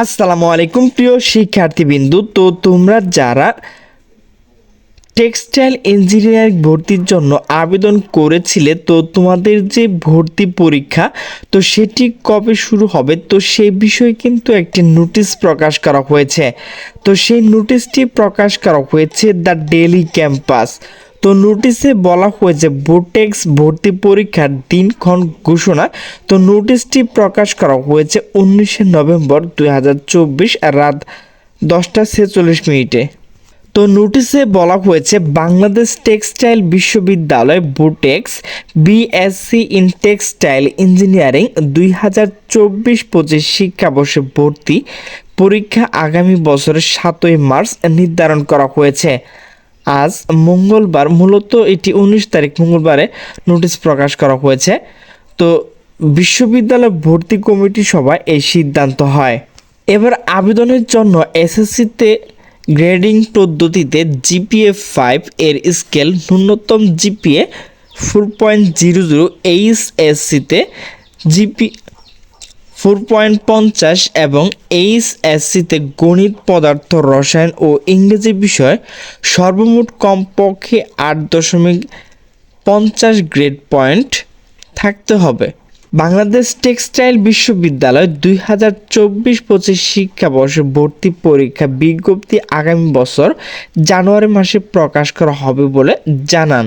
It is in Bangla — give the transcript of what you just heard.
আসসালামু আলাইকুম, প্রিয় শিক্ষার্থীবৃন্দু। তো তোমরা যারা টেক্সটাইল ইঞ্জিনিয়ারিং ভর্তির জন্য আবেদন করেছিলে, তো তোমাদের যে ভর্তি পরীক্ষা, তো সেটি কবে শুরু হবে? তো সেই বিষয়ে কিন্তু একটি নোটিশ প্রকাশ করা হয়েছে। তো সেই নোটিশটি প্রকাশ করা হয়েছে দ্য ডেলি ক্যাম্পাস। তো নোটিশে বলা হয়েছে বোটেক্স ভর্তি পরীক্ষার দিনক্ষণ ঘোষণা। তো নোটিশটি প্রকাশ করা হয়েছে উনিশে নভেম্বর দুই হাজার চব্বিশ রাত দশটা ছেচল্লিশ মিনিটে। তো নোটিশে বলা হয়েছে বাংলাদেশ টেক্সটাইল বিশ্ববিদ্যালয় BUTEX BSc in textile engineering দুই হাজার চব্বিশ পঁচিশ শিক্ষাবর্ষে ভর্তি পরীক্ষা আগামী বছরের সাতই মার্চ নির্ধারণ করা হয়েছে। আজ মঙ্গলবার, মূলত এটি উনিশ তারিখ মঙ্গলবারে নোটিশ প্রকাশ করা হয়েছে। তো বিশ্ববিদ্যালয় ভর্তি কমিটি সভায় এই সিদ্ধান্ত হয়। এবার আবেদনের জন্য এসএসসিতে গ্রেডিং পদ্ধতিতে জিপিএ ফাইভ এর স্কেল ন্যূনতম GPA four point zero zero এইচএসসিতে GP four point পঞ্চাশ এবং এইচ এইচএসসিতে গণিত পদার্থ রসায়ন ও ইংরেজি বিষয় সর্বমোট কমপক্ষে আট দশমিক পঞ্চাশ গ্রেড পয়েন্ট থাকতে হবে। বাংলাদেশ টেক্সটাইল বিশ্ববিদ্যালয় দুই হাজার চব্বিশ পঁচিশ শিক্ষাবর্ষে ভর্তি পরীক্ষা বিজ্ঞপ্তি আগামী বছর জানুয়ারি মাসে প্রকাশ করা হবে বলে জানান।